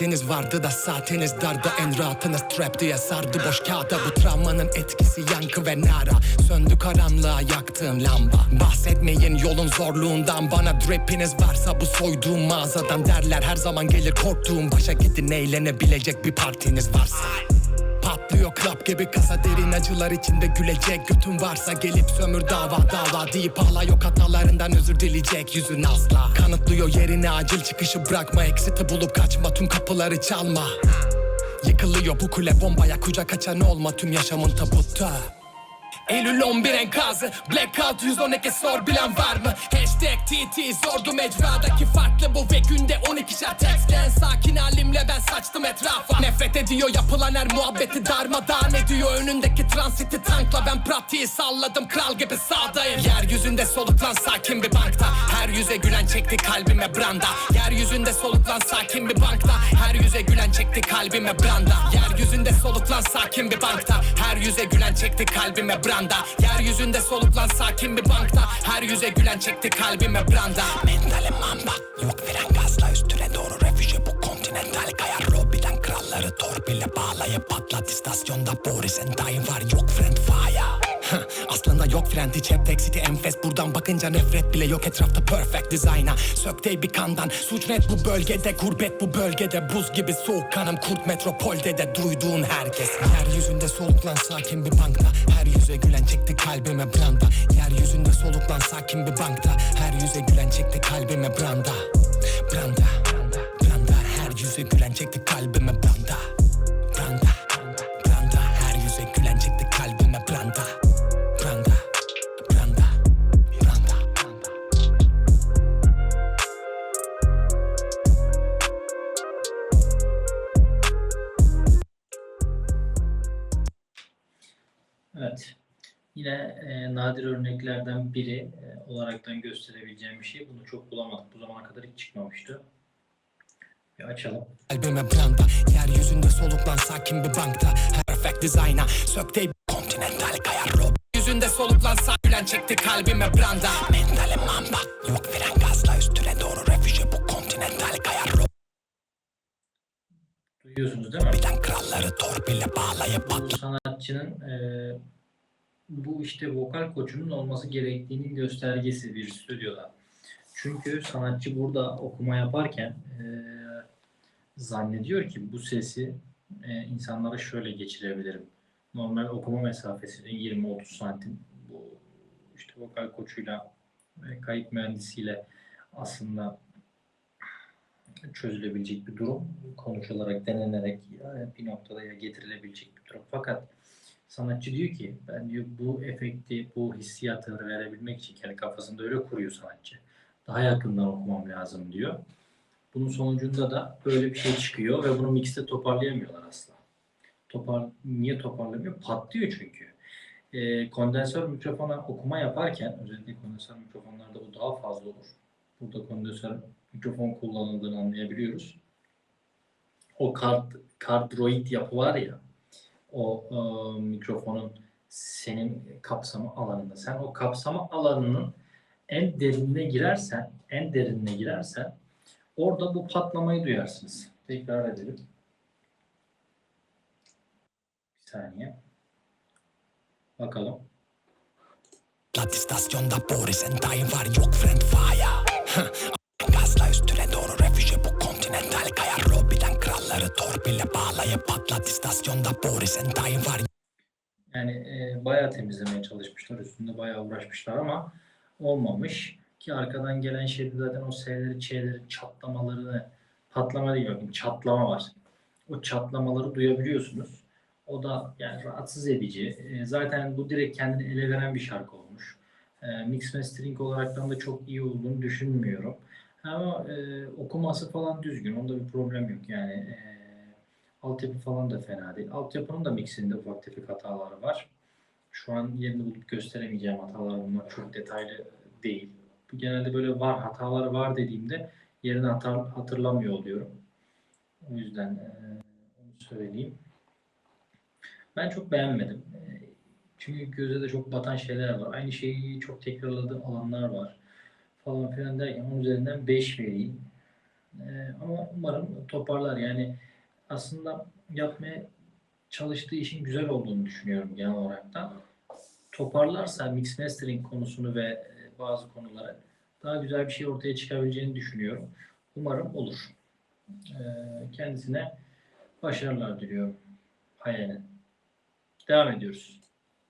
Vaktiniz vardı da saatiniz dardı. En rahatınız trap diye sardı boş kağıda. Bu travmanın etkisi yankı ve nara. Söndü karanlığa yaktığım lamba. Bahsetmeyin yolun zorluğundan. Bana drapiniz varsa bu soyduğum mağazadan derler. Her zaman gelir korktuğum başa gidin eğlenebilecek bir partiniz varsa Patlıyor klap gibi kasa derin acılar içinde gülecek. Götün varsa gelip sömür dava dava deyip ağla yok hatalarından özür dileyecek. Yüzün asla Kanıtlıyor yerini acil çıkışı bırakma. Exit'i bulup kaçma tüm kapıları çalma. Yıkılıyor bu kule bombaya kucak açan olma. Tüm yaşamın tabutta Eylül 11 enkazı Blackout 112 sor bilen var mı? Hashtag TT zordu mecradaki farklı bu ve günde 12'şer tekstle En sakin halimle ben saçtım etrafa. Nefret ediyor yapılan her muhabbeti darmadağın ediyor. Önündeki transiti tankla ben pratiği salladım. Kral gibi sağdayım. Yeryüzünde soluklan sakin bir bankta. Her yüze gülen çekti kalbime branda. Yeryüzünde soluklan sakin bir bankta. Her yüze gülen çekti kalbime branda. Yeryüzünde soluklan sakin bir bankta. Her yüze gülen çekti kalbime branda. Yeryüzünde soluklan sakin bir bankta. Her yüze gülen çekti kalbime branda Mentalim mamba. Yok fren gazla üstüne doğru refüje. Bu kontinental kayar Lobiden kralları torpille bağlayıp patlat. İstasyonda Boris and Dying var. Yok friend fire Aslında yok friend hiç hep tek city enfes. Buradan bakınca nefret bile yok. Etrafta perfect designer. Sökte bir kandan. Suç net bu bölgede Gurbet bu bölgede. Buz gibi soğuk kanım Kurt metropolde de duyduğun herkes. Yeryüzünde soluklan sakin bir bankta. Her yüze gülen çekti kalbime branda. Yeryüzünde soluklan sakin bir bankta. Her yüze gülen çekti kalbime branda. Branda. Branda. Her yüze gülen çekti kalbime Evet. Yine e, nadir örneklerden biri e, olaraktan gösterebileceğim bir şey. Bunu çok bulamadık. Bu zamana kadar hiç çıkmamıştı. Bir açalım. Kalbime branda Yeryüzünde soluklan sakin bir bankta Perfect designer Sökte Continental kayar rob Yüzünde soluklan gülen çekti kalbime branda Mentale mamba Yok fren gazla üstüne doğru refüje bu Continental kayar rob Duyuyorsunuz değil mi? Birden kralları torpille bağlayıp Bu patlat sanatçının e, bu işte vokal koçunun olması gerektiğinin göstergesi bir stüdyoda. Çünkü sanatçı burada okuma yaparken e, zannediyor ki bu sesi e, insanlara şöyle geçirebilirim. Normal okuma mesafesinin 20-30 santim bu işte vokal koçuyla ve kayıt mühendisiyle aslında çözülebilecek bir durum. Konuşularak, denenerek ya bir noktada ya getirilebilecek bir durum. Fakat sanatçı diyor ki ben diyor bu efekti, bu hissiyatı verebilmek için kendi kafasında öyle kuruyor sanatçı. Daha yakından okumam lazım diyor. Bunun sonucunda da böyle bir şey çıkıyor ve bunu mixte toparlayamıyorlar asla. Topar, niye toparlamıyor? Patlıyor çünkü. Ee, kondansör mikrofona okuma yaparken, özellikle kondansör mikrofonlarda bu daha fazla olur. Burada kondansör mikrofon kullanıldığını anlayabiliyoruz. O kart, kardroid yapı var ya, o e, mikrofonun senin kapsama alanında. Sen o kapsama alanının en derinine girersen, en derinine girersen orada bu patlamayı duyarsınız. Tekrar edelim. Bir saniye. Bakalım. istasyonda Boris and Dying var yok friend fire Gazla üstüne doğru refüje bu Continental kayar Lobiden kralları torpille bağlayıp patlat istasyonda Boris Dying var Yani e, bayağı temizlemeye çalışmışlar. Üstünde bayağı uğraşmışlar ama olmamış. Ki arkadan gelen şeyde zaten o S'leri, Ç'leri çatlamalarını patlama değil bakın çatlama var. O çatlamaları duyabiliyorsunuz. O da yani rahatsız edici. E, zaten bu direkt kendini ele veren bir şarkı olmuş. E, mix mastering olaraktan da çok iyi olduğunu düşünmüyorum. Ama e, okuması falan düzgün. Onda bir problem yok. Yani e, altyapı falan da fena değil. Altyapının da mixinde ufak tefek hataları var. Şu an yerini bulup gösteremeyeceğim hatalar bunlar. Çok detaylı değil. Genelde böyle var hataları var dediğimde yerini hatar, hatırlamıyor oluyorum. O yüzden e, onu söyleyeyim. Ben çok beğenmedim. E, çünkü göze de çok batan şeyler var. Aynı şeyi çok tekrarladığı alanlar var. Falan filan derken onun üzerinden 5 vereyim. E, ama umarım toparlar. Yani aslında yapmaya çalıştığı işin güzel olduğunu düşünüyorum genel olarak da. Toparlarsa mix mastering konusunu ve e, bazı konuları daha güzel bir şey ortaya çıkabileceğini düşünüyorum. Umarım olur. E, kendisine başarılar diliyorum. Hayal'e. Devam ediyoruz.